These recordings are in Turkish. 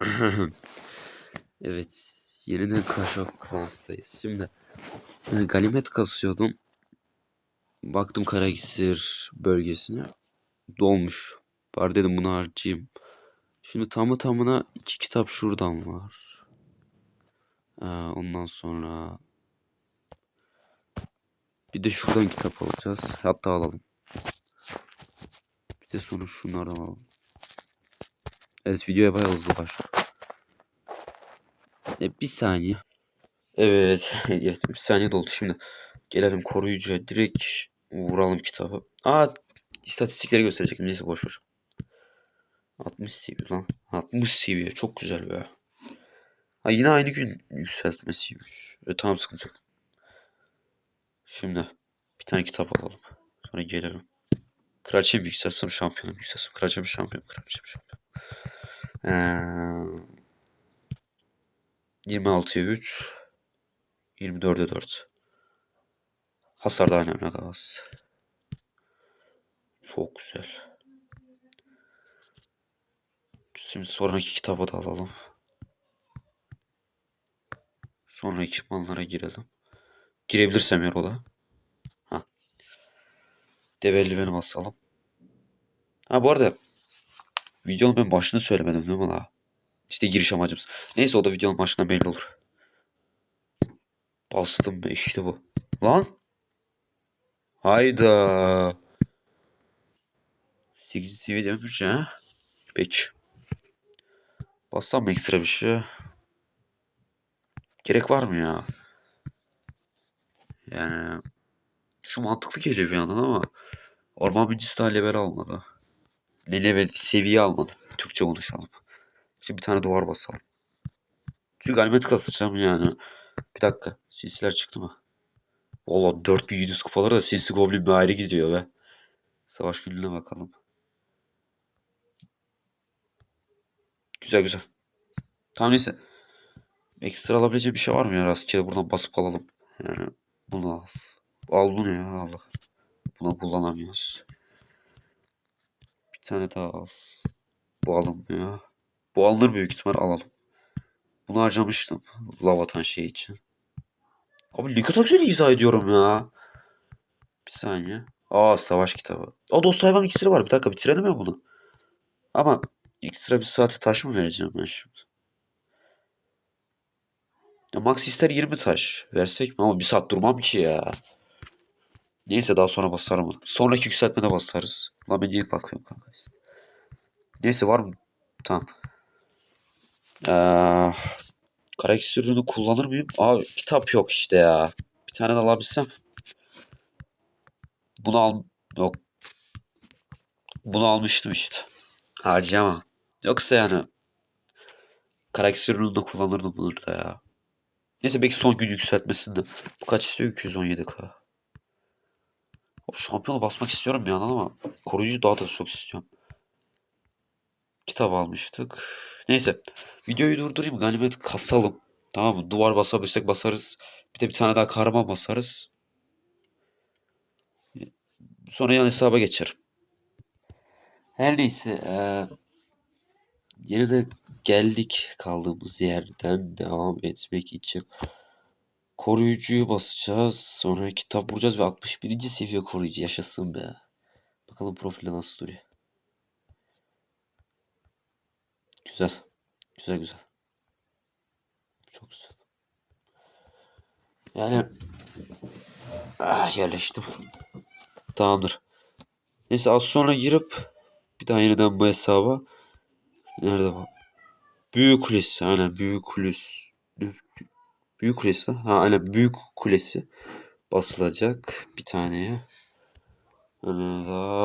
evet. Yeniden Clash of Clans'tayız. Şimdi yani ganimet kasıyordum. Baktım Karagisir bölgesine. Dolmuş. Var dedim bunu harcayayım. Şimdi tamı tamına iki kitap şuradan var. Ee, ondan sonra bir de şuradan kitap alacağız. Hatta alalım. Bir de sonra şunları alalım. Evet videoya bayağı hızlı başladı. E, bir saniye. Evet. evet bir saniye doldu şimdi. Gelelim koruyucuya direkt vuralım kitabı. Aa istatistikleri gösterecektim. Neyse boş ver. 60 seviye lan. 60 seviye. Çok güzel be. Ha yine aynı gün yükseltmesiymiş. E, tamam sıkıntı yok. Şimdi bir tane kitap alalım. Sonra gelelim. Kraliçe mi yükselsem şampiyonum yükselsem. Kraliçe mi şampiyon? Kraliçe mi şampiyon? Ee, 26'ya 3. 24'e 4. Hasar da önemli gaz. Çok güzel. Şimdi sonraki kitabı da alalım. Sonra ekipmanlara girelim. Girebilirsem eğer o da. Ha. Dev eldiveni basalım. Ha bu arada videonun ben başını söylemedim değil mi la? İşte giriş amacımız. Neyse o da videonun başında belli olur. Bastım be işte bu. Lan. Hayda. 8 seviye demiş ha. Peki. Bassam ekstra bir şey? Gerek var mı ya? Yani şu mantıklı geliyor bir yandan ama orman bincisi daha level almadı. Level seviye almadı. Türkçe konuşalım. Şimdi bir tane duvar basalım. Çünkü ganimet kasacağım yani. Bir dakika. Sinsiler çıktı mı? Valla 4700 kupaları da Sinsi Goblin bir ayrı gidiyor be. Savaş günlüğüne bakalım. Güzel güzel. Tamam neyse. Ekstra alabileceğim bir şey var mı ya? Rastgele buradan basıp alalım. Yani bunu al. Al bunu ya al. Bunu kullanamıyoruz. Tane daha al. Bu alınmıyor. Bu alınır büyük ihtimal alalım. Bunu harcamıştım. Lavatan şey için. Abi ne izah ediyorum ya. Bir saniye. Aa savaş kitabı. O dost hayvan iksiri var. Bir dakika bitirelim ya bunu. Ama ekstra bir saate taş mı vereceğim ben şimdi? Ya max ister 20 taş. Versek mi? Ama bir saat durmam ki ya. Neyse daha sonra basarım onu. Sonraki yükseltmede basarız. Lan ben niye bakıyorum kanka. Neyse var mı? Tamam. Ee, karakter ürünü kullanır mıyım? Abi kitap yok işte ya. Bir tane de alabilsem. Bunu al... Yok. Bunu almıştım işte. Harcayamam. Yoksa yani karakter ürünü de kullanırdım burada ya. Neyse belki son gün yükseltmesinde. Bu kaç istiyor? 217k. O şampiyonu basmak istiyorum bir ama koruyucu daha da çok istiyorum. Kitap almıştık. Neyse. Videoyu durdurayım. Ganimet kasalım. Tamam mı? Duvar basabilirsek basarız. Bir de bir tane daha kahraman basarız. Sonra yan hesaba geçerim. Her neyse. Ee, yine de geldik kaldığımız yerden devam etmek için. Koruyucuyu basacağız. Sonra kitap vuracağız ve 61. seviye koruyucu yaşasın be. Bakalım profili nasıl duruyor. Güzel. Güzel güzel. Çok güzel. Yani ah, yerleştim. Tamamdır. Neyse az sonra girip bir daha yeniden bu hesaba nerede bu? Büyük kulesi. Aynen büyük kulesi. Büyük kulesi. Ha aynen büyük kulesi basılacak bir taneye.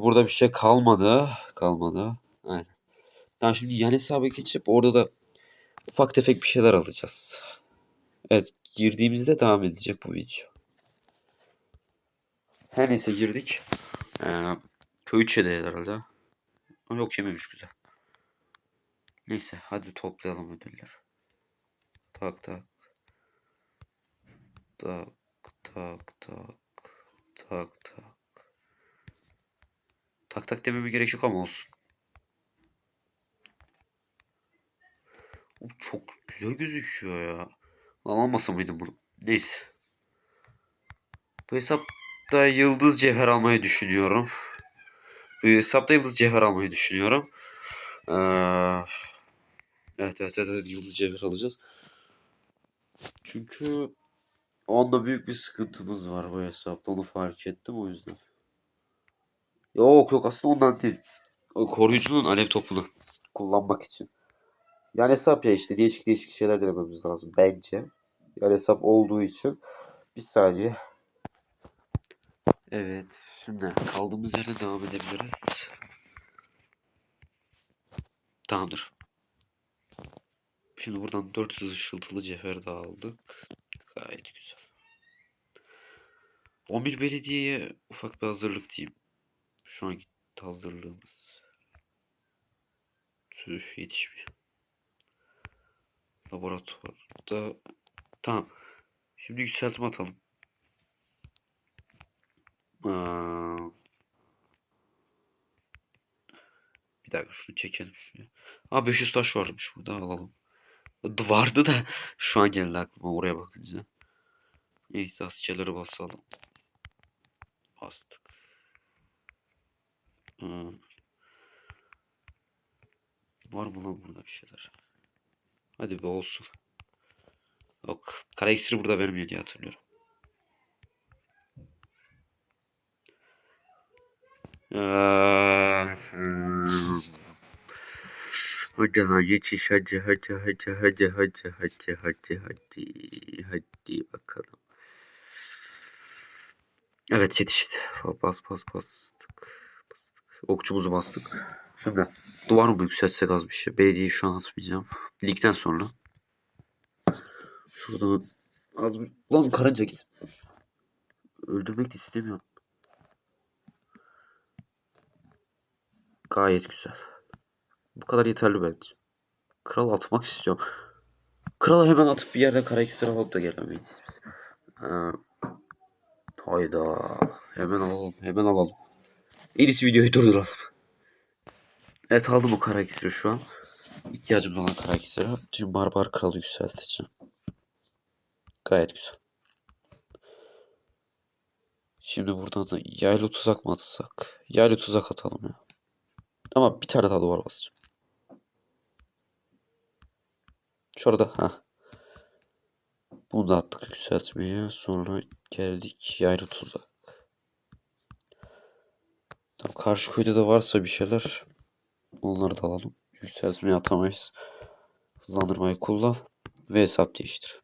Burada bir şey kalmadı. Kalmadı. Aynen. Tamam şimdi yan hesaba geçip orada da ufak tefek bir şeyler alacağız. Evet girdiğimizde devam edecek bu video. Her neyse girdik. Ee, köy içedeyiz herhalde. Yok yememiş güzel. Neyse hadi toplayalım ödülleri. Tak tak. Tak tak tak. Tak tak. Tak tak dememe gerek yok ama olsun. Oğlum çok güzel gözüküyor ya. Lan almasa mıydım bunu? Neyse. Bu hesapta yıldız cevher almayı düşünüyorum. Bu hesapta yıldız cevher almayı düşünüyorum. Ee, evet, evet evet evet yıldız cevher alacağız. Çünkü onda büyük bir sıkıntımız var bu hesapta. Onu fark ettim o yüzden. Yok yok aslında ondan değil. O koruyucunun alev topunu kullanmak için. Yani hesap ya işte değişik değişik şeyler denememiz lazım bence. Yani hesap olduğu için. Bir saniye. Evet şimdi kaldığımız yerden devam edebiliriz. Tamamdır. Şimdi buradan 400 ışıltılı cevher daha aldık. Gayet güzel. 11 belediyeye ufak bir hazırlık diyeyim. Şu anki hazırlığımız. Tüh yetişmiyor. Laboratuvarda. Tamam. Şimdi yükseltme atalım. Aa, bir dakika şunu çekelim şuraya. Aa 500 taş varmış burada alalım. Vardı da şu an geldi aklıma oraya bakınca. Neyse askerleri basalım. Bastık. Aa. Var mı lan burada bir şeyler? Hadi be olsun. Yok. Kara iksiri burada vermiyor diye hatırlıyorum. Hmm. Hadi yetiş hadi hadi hadi hadi hadi hadi hadi hadi hadi bakalım. Evet yetişti. Bas bas bastık. bastık. Okçumuzu bastık. Şimdi duvar mı yükseltsek az bir şey. Belediyeyi şu an atmayacağım. Ligden sonra. Şuradan az bir... Lan karınca git. Öldürmek de istemiyorum. Gayet güzel. Bu kadar yeterli bence. Kral atmak istiyorum. Kralı hemen atıp bir yerde kara iksir alıp da gelemeyiz biz. Ha. Hayda. Hemen alalım. Hemen alalım. En iyisi videoyu durduralım. Evet aldım o kara iksiri şu an. İhtiyacımız olan kara iksiri. Şimdi barbar kralı yükselteceğim. Gayet güzel. Şimdi buradan da yaylı tuzak mı atsak? Yaylı tuzak atalım ya. Ama bir tane daha duvar basacağım. Şurada ha. Bunu da attık yükseltmeye. Sonra geldik yaylı tuzak. Tamam karşı köyde de varsa bir şeyler onları da alalım. Yükseltmeye atamayız. Hızlandırmayı kullan ve hesap değiştir.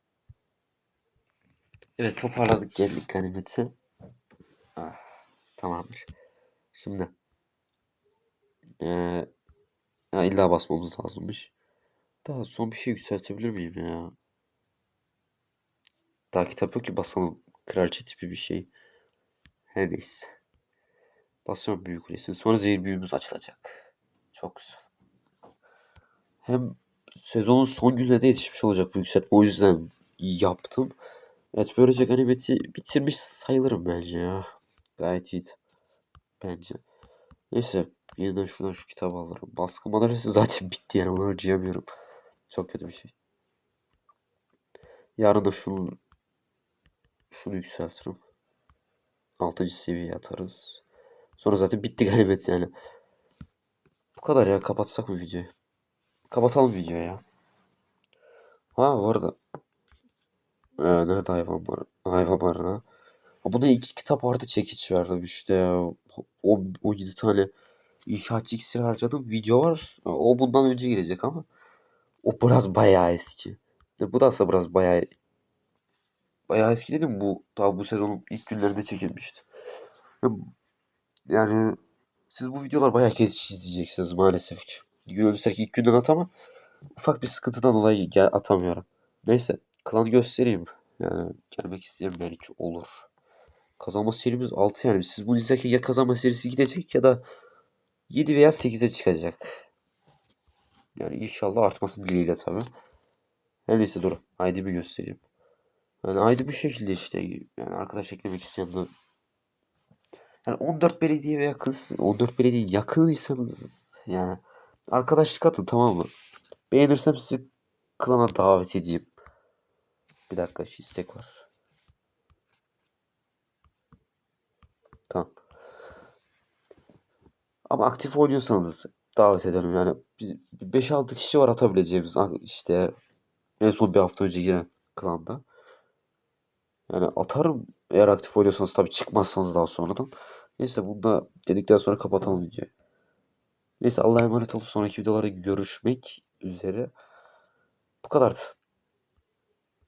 Evet toparladık geldik ganimete. Ah, tamamdır. Şimdi ee, ya illa basmamız lazımmış. Daha son bir şey yükseltebilir miyim ya? Daha kitap yok ki basalım. Kraliçe tipi bir şey. Her neyse. Basıyorum büyük kulesini. Sonra zehir büyümüz açılacak. Çok güzel. Hem sezonun son günlerinde de yetişmiş olacak bu yükseltme. O yüzden yaptım. Evet böylece ganimeti bitirmiş sayılırım bence ya. Gayet iyiydi. Bence. Neyse yeniden şuradan şu kitabı alırım. Baskı madalyası zaten bitti yani onu harcayamıyorum. Çok kötü bir şey. Yarın da şunu şunu yükseltirim. 6. seviyeye atarız. Sonra zaten bitti ganimet yani. Bu kadar ya kapatsak mı videoyu? Kapatalım videoyu ya. Ha bu arada. Ee, nerede hayvan var? Hayvan var ha. Buna iki kitap vardı çekiç verdim işte ya. O, 17 tane inşaatçı iksiri harcadım. Video var. O bundan önce gelecek ama. O biraz bayağı eski. Bu da aslında biraz bayağı bayağı eski dedim bu daha bu sezonun ilk günlerinde çekilmişti. Yani siz bu videolar bayağı kez izleyeceksiniz maalesef ki. Gösterki ilk günden at ama ufak bir sıkıntıdan dolayı gel atamıyorum. Neyse klan göstereyim. Yani gelmek isteyen belki olur. Kazanma serimiz 6 yani. Siz bunu izlerken ya kazanma serisi gidecek ya da 7 veya 8'e çıkacak. Yani inşallah artması dileğiyle tabi. Her neyse dur. ID bir göstereyim. Yani ID bu şekilde işte. Yani arkadaş eklemek isteyen de yani 14 belediye veya kız 14 belediye yakınıysanız yani arkadaşlık atın tamam mı? Beğenirsem sizi klana davet edeyim. Bir dakika istek var. Tamam. Ama aktif oynuyorsanız davet edelim yani. 5-6 kişi var atabileceğimiz Ah, işte en son bir hafta önce giren klanda. Yani atarım eğer aktif oynuyorsanız tabii çıkmazsanız daha sonradan. Neyse bunu da dedikten sonra kapatalım videoyu. Neyse Allah'a emanet olun. Sonraki videolarda görüşmek üzere. Bu kadardı.